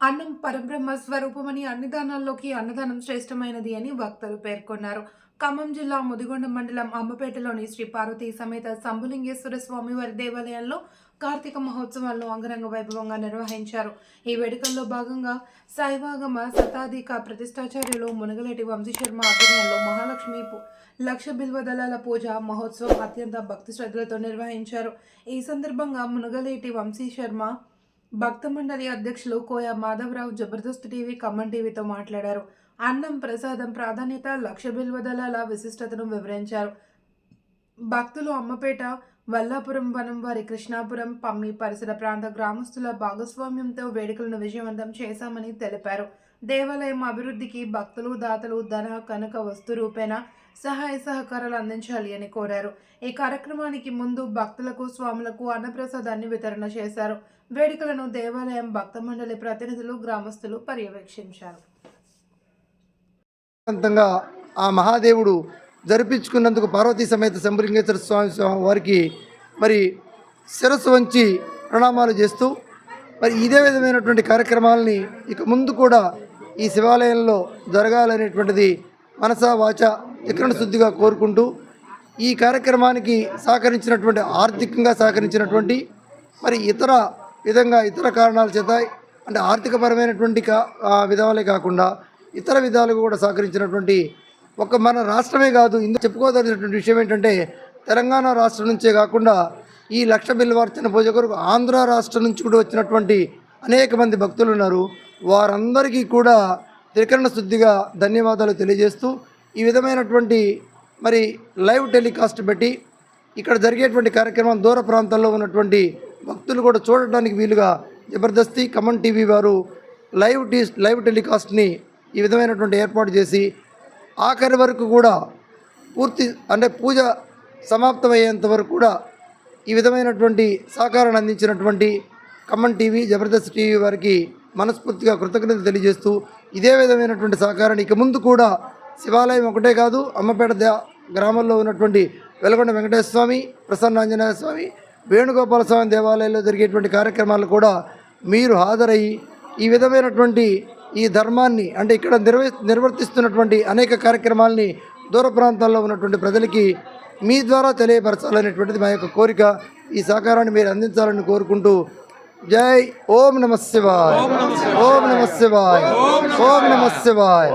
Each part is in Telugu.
అన్నం పరబ్రహ్మ స్వరూపమని అన్నదానాల్లోకి అన్నదానం శ్రేష్టమైనది అని వక్తలు పేర్కొన్నారు. ఖమ్మం జిల్లా ముదిగొండ మండలం అమ్మపేటలోని శ్రీ పార్వతీ సమేత శంభులింగేశ్వర స్వామి వారి దేవాలయంలో కార్తీక మహోత్సవాలను అంగరంగ వైభవంగా నిర్వహించారు. ఈ వేడుకల్లో భాగంగా సాయివాగమ శతాధిక ప్రతిష్టాచార్యులు మునగలేటి వంశీశర్మ ఆధ్వర్యంలో మహాలక్ష్మి లక్ష బిల్వ దళాల పూజ మహోత్సవం అత్యంత భక్తి శ్రద్ధలతో నిర్వహించారు. ఈ సందర్భంగా మునగలేటి వంశీ శర్మ భక్త మండలి అధ్యక్షులు కోయ మాధవరావు జబర్దస్త్ టీవీ ఖమ్మం టీవీతో మాట్లాడారు. అన్నం ప్రసాదం ప్రాధాన్యత లక్ష బిల్వ దళాల విశిష్టతను వివరించారు. భక్తులు అమ్మపేట వల్లాపురం వనం వారి కృష్ణాపురం పమ్మి పరిసర ప్రాంత గ్రామస్తుల భాగస్వామ్యంతో వేడుకలను విజయవంతం చేశామని తెలిపారు. దేవాలయం అభివృద్ధికి భక్తులు దాతలు ధన కనుక వస్తు రూపేణ సహాయ సహకారాలు అందించాలి అని కోరారు. ఈ కార్యక్రమానికి ముందు భక్తులకు స్వాములకు అన్నప్రసాదాన్ని వితరణ చేశారు. వేడుకలను దేవాలయం భక్త మండలి ప్రతినిధులు గ్రామస్తులు పర్యవేక్షించారు. ఆ మహాదేవుడు జరిపించుకున్నందుకు పార్వతీ సమేత శంభలింగేశ్వర స్వామి స్వామి వారికి మరి శిరస్సు వంచి ప్రణామాలు చేస్తూ మరి ఇదే విధమైనటువంటి కార్యక్రమాలని ఇక ముందు కూడా ఈ శివాలయంలో జరగాలనేటువంటిది మనసా వాచ వికరణ శుద్ధిగా కోరుకుంటూ ఈ కార్యక్రమానికి సహకరించినటువంటి ఆర్థికంగా సహకరించినటువంటి మరి ఇతర విధంగా ఇతర కారణాల చేత అంటే ఆర్థికపరమైనటువంటి కా విధాలే కాకుండా ఇతర విధాలుగా కూడా సహకరించినటువంటి ఒక మన రాష్ట్రమే కాదు ఇందులో చెప్పుకోదలిసినటువంటి విషయం ఏంటంటే తెలంగాణ రాష్ట్రం నుంచే కాకుండా ఈ లక్ష బిల్వార్చన పూజ కొరకు ఆంధ్ర రాష్ట్రం నుంచి కూడా వచ్చినటువంటి అనేక మంది భక్తులు ఉన్నారు. వారందరికీ కూడా త్రికరణ శుద్ధిగా ధన్యవాదాలు తెలియజేస్తూ ఈ విధమైనటువంటి మరి లైవ్ టెలికాస్ట్ పెట్టి ఇక్కడ జరిగేటువంటి కార్యక్రమం దూర ప్రాంతాల్లో ఉన్నటువంటి భక్తులు కూడా చూడటానికి వీలుగా జబర్దస్తి కమన్ టీవీ వారు లైవ్ టీ లైవ్ టెలికాస్ట్ని ఈ విధమైనటువంటి ఏర్పాటు చేసి ఆఖరి వరకు కూడా పూర్తి అంటే పూజ సమాప్తమయ్యేంత వరకు కూడా ఈ విధమైనటువంటి సహకారాన్ని అందించినటువంటి కమన్ టీవీ జబర్దస్త్ టీవీ వారికి మనస్ఫూర్తిగా కృతజ్ఞతలు తెలియజేస్తూ ఇదే విధమైనటువంటి సహకారాన్ని ఇక ముందు కూడా శివాలయం ఒకటే కాదు అమ్మపేట గ్రామంలో ఉన్నటువంటి వెలగొండ వెంకటేశ్వర స్వామి ప్రసన్నాంజనేయ స్వామి వేణుగోపాల స్వామి దేవాలయంలో జరిగేటువంటి కార్యక్రమాలు కూడా మీరు హాజరయ్యి ఈ విధమైనటువంటి ఈ ధర్మాన్ని అంటే ఇక్కడ నిర్వ నిర్వర్తిస్తున్నటువంటి అనేక కార్యక్రమాల్ని దూర ప్రాంతాల్లో ఉన్నటువంటి ప్రజలకి మీ ద్వారా తెలియపరచాలనేటువంటిది మా యొక్క కోరిక. ఈ సహకారాన్ని మీరు అందించాలని కోరుకుంటూ జై ఓం నమ శివాయ్. ఓం నమ శివాయ్. ఓం నమ శివాయ్.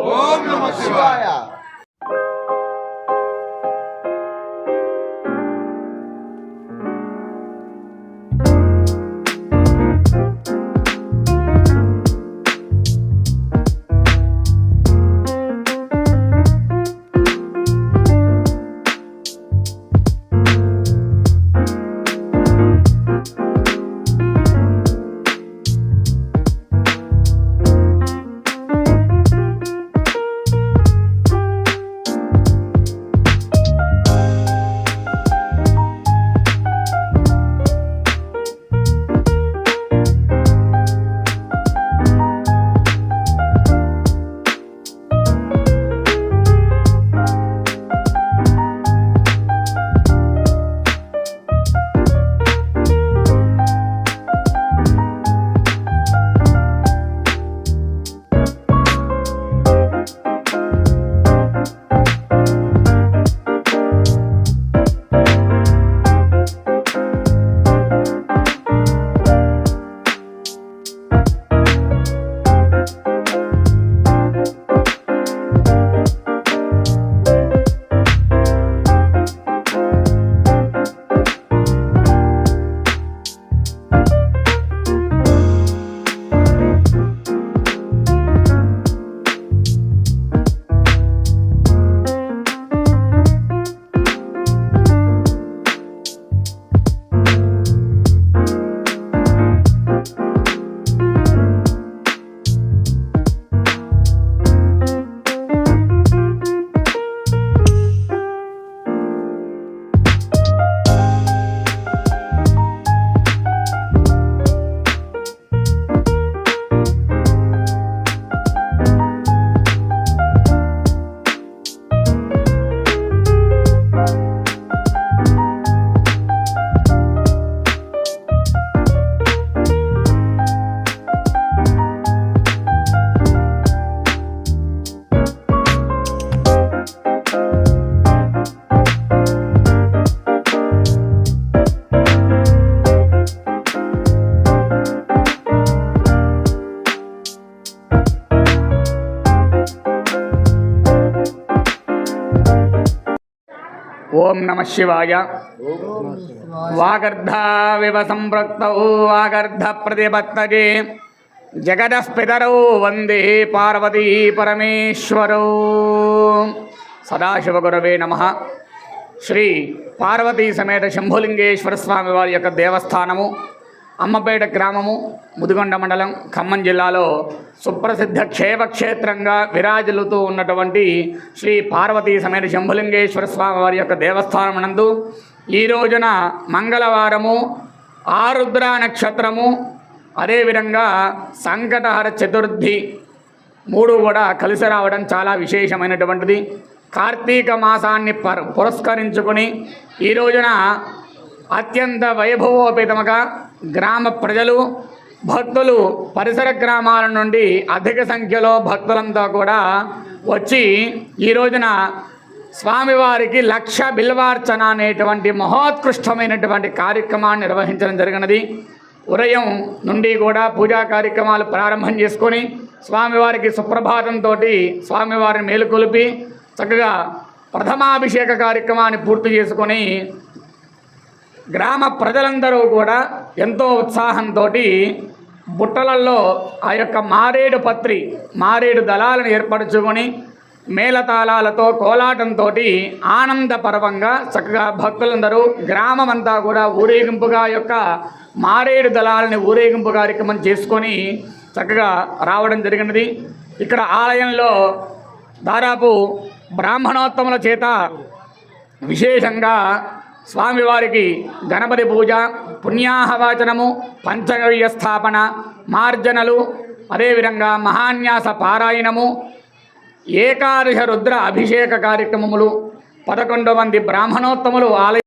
ఓం నమ శివాయ. వాగర్ధావివ సంపృక్తౌ వాగర్ధ ప్రతిపత్తగే. జగదఃపితరౌ వందే పార్వతీ పరమేశ్వరౌ. సదాశివగురవే నమ. శ్రీ పార్వతీ సమేత శంభులింగేశ్వర స్వామి వారి యొక్క దేవస్థానము. అమ్మపేట గ్రామము ముదిగొండ మండలం ఖమ్మం జిల్లాలో సుప్రసిద్ధ క్షేత్రంగా విరాజిల్లుతూ ఉన్నటువంటి శ్రీ పార్వతీ సమేత శంభులింగేశ్వర స్వామి వారి యొక్క దేవస్థానం నందు ఈ రోజున మంగళవారము ఆరుద్ర నక్షత్రము అదేవిధంగా సంకటహర చతుర్థి మూడు కూడా కలిసి రావడం చాలా విశేషమైనటువంటిది. కార్తీక మాసాన్ని పర్ పురస్కరించుకుని ఈ రోజున అత్యంత వైభవోపేతముగా గ్రామ ప్రజలు భక్తులు పరిసర గ్రామాల నుండి అధిక సంఖ్యలో భక్తులంతా కూడా వచ్చి ఈ రోజున స్వామివారికి లక్ష బిల్వార్చన అనేటువంటి మహోత్కృష్టమైనటువంటి కార్యక్రమాన్ని నిర్వహించడం జరిగినది. ఉదయం నుండి కూడా పూజా కార్యక్రమాలు ప్రారంభం చేసుకొని స్వామివారికి సుప్రభాతంతో స్వామివారిని మేలుకొలిపి చక్కగా ప్రథమాభిషేక కార్యక్రమాన్ని పూర్తి చేసుకొని గ్రామ ప్రజలందరూ కూడా ఎంతో ఉత్సాహంతో బుట్టలల్లో ఆ యొక్క మారేడు పత్రి మారేడు దళాలను ఏర్పరచుకొని మేళతాళాలతో కోలాటంతో ఆనందపర్వంగా చక్కగా భక్తులందరూ గ్రామం అంతా కూడా ఊరేగింపుగా యొక్క మారేడు దళాలని ఊరేగింపు కార్యక్రమం చేసుకొని చక్కగా రావడం జరిగినది. ఇక్కడ ఆలయంలో దాదాపు బ్రాహ్మణోత్తముల చేత విశేషంగా స్వామివారికి గణపతి పూజ పుణ్యాహవాచనము పంచగవ్య స్థాపన మార్జనలు అదేవిధంగా మహాన్యాస పారాయణము ఏకాదశ రుద్ర అభిషేక కార్యక్రమములు పదకొండు మంది బ్రాహ్మణోత్తములు ఆలయ